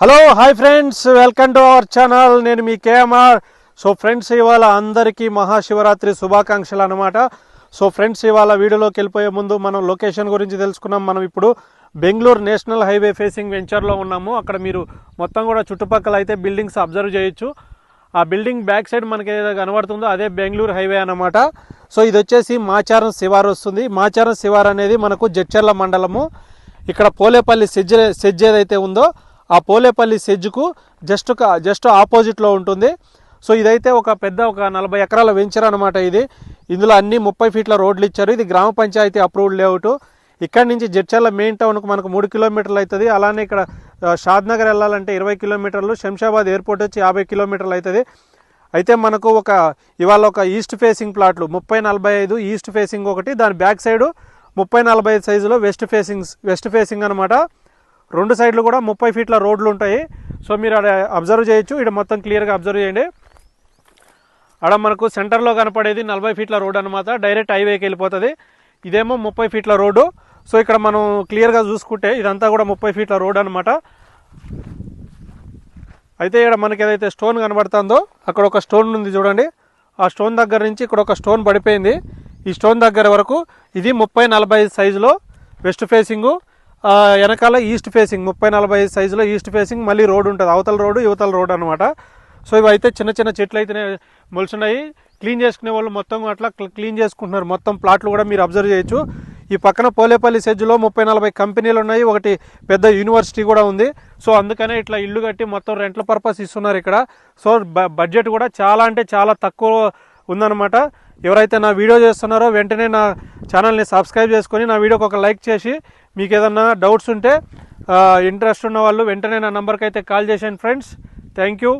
Hello hi friends welcome to our channel నేను మీ KMR. So friends ఇవాళ అందరికీ మహాశివరాత్రి శుభాకాంక్షలు అనమాట సో ఫ్రెండ్స్ ఇవాళ వీడియోలోకి వెళ్ళిపోయే ముందు మనం లొకేషన్ గురించి తెలుసుకున్నాం. మనం ఇప్పుడు బెంగళూరు నేషనల్ హైవే ఫేసింగ్ వెంచర్లో ఉన్నాము. అక్కడ మీరు మొత్తం కూడా చుట్టుపక్కల అయితే బిల్డింగ్స్ అబ్జర్వ్ చేయొచ్చు. ఆ బిల్డింగ్ బ్యాక్ సైడ్ మనకి ఏదైతే కనబడుతుందో అదే బెంగళూరు హైవే అనమాట సో ఇది వచ్చేసి మాచారం శివారు వస్తుంది. మాచారం శివారు అనేది మనకు జడ్చర్ల మండలము. ఇక్కడ పోలేపల్లి సెజ్ సెజ్ ఏదైతే ఉందో ఆ పోలేపల్లి సెజ్కు జస్ట్ జస్ట్ ఆపోజిట్లో ఉంటుంది. సో ఇదైతే ఒక పెద్ద ఒక నలభై ఎకరాల వెంచర్ అనమాట ఇది. ఇందులో అన్ని ముప్పై ఫీట్ల రోడ్లు ఇచ్చారు. ఇది గ్రామ పంచాయతీ అప్రూవ్డ్ లేఅవుట్ ఇక్కడ నుంచి జడ్చర్ల మెయిన్ టౌన్కు మనకు మూడు కిలోమీటర్లు అవుతుంది. అలానే ఇక్కడ షాద్నగర్ షాద్ నగర్ వెళ్ళాలంటే ఇరవై కిలోమీటర్లు శంషాబాద్ ఎయిర్పోర్ట్ వచ్చి యాభై కిలోమీటర్లు అవుతుంది. అయితే మనకు ఒక ఇవాళ ఒక ఈస్ట్ ఫేసింగ్ ప్లాట్లు ముప్పై నలభై ఐదు ఈస్ట్ ఫేసింగ్ ఒకటి దాని బ్యాక్ సైడ్ ముప్పై నలభై ఐదు సైజులో వెస్ట్ ఫేసింగ్ వెస్ట్ ఫేసింగ్ అనమాట రెండు సైడ్లు కూడా ముప్పై ఫీట్ల రోడ్లు ఉంటాయి. సో మీరు అక్కడ అబ్జర్వ్ చేయొచ్చు. ఇక్కడ మొత్తం క్లియర్గా అబ్జర్వ్ చేయండి. ఆడ మనకు సెంటర్లో కనపడేది నలభై ఫీట్ల రోడ్ అనమాట డైరెక్ట్ హైవేకి వెళ్ళిపోతుంది. ఇదేమో ముప్పై ఫీట్ల రోడ్డు. సో ఇక్కడ మనం క్లియర్గా చూసుకుంటే ఇదంతా కూడా ముప్పై ఫీట్ల రోడ్ అనమాట అయితే ఇక్కడ మనకి ఏదైతే స్టోన్ కనబడుతుందో అక్కడ ఒక స్టోన్ ఉంది చూడండి. ఆ స్టోన్ దగ్గర నుంచి ఇక్కడ ఒక స్టోన్ పడిపోయింది. ఈ స్టోన్ దగ్గర వరకు ఇది ముప్పై నలభై సైజులో వెస్ట్ ఫేసింగు వెనకాల ఈస్ట్ ఫేసింగ్ ముప్పై నలభై సైజులో ఈస్ట్ ఫేసింగ్ మళ్ళీ రోడ్ ఉంటుంది. అవతల రోడ్డు యువతల రోడ్ అనమాట సో ఇవి అయితే చిన్న చిన్న చెట్లు అయితేనే మొలుచున్నాయి. క్లీన్ చేసుకునే వాళ్ళు మొత్తం అట్లా క్లీన్ చేసుకుంటున్నారు. మొత్తం ప్లాట్లు కూడా మీరు అబ్జర్వ్ చేయొచ్చు. ఈ పక్కన పోలేపల్లి సెజ్లో ముప్పై నలభై కంపెనీలు ఉన్నాయి. ఒకటి పెద్ద యూనివర్సిటీ కూడా ఉంది. సో అందుకనే ఇట్లా ఇల్లు కట్టి మొత్తం రెంట్ల పర్పస్ ఇస్తున్నారు ఇక్కడ. సో బ- బడ్జెట్ కూడా చాలా అంటే చాలా తక్కువ ఉందన్నమాట. ఎవరైతే నా వీడియో చేస్తున్నారో వెంటనే నా ఛానల్ని సబ్స్క్రైబ్ చేసుకొని నా వీడియోకి ఒక లైక్ చేసి మీకు ఏదన్నా డౌట్స్ ఉంటే ఇంట్రెస్ట్ ఉన్న వాళ్ళు వెంటనే నా నంబర్కి అయితే కాల్ చేసాను ఫ్రెండ్స్. Thank you.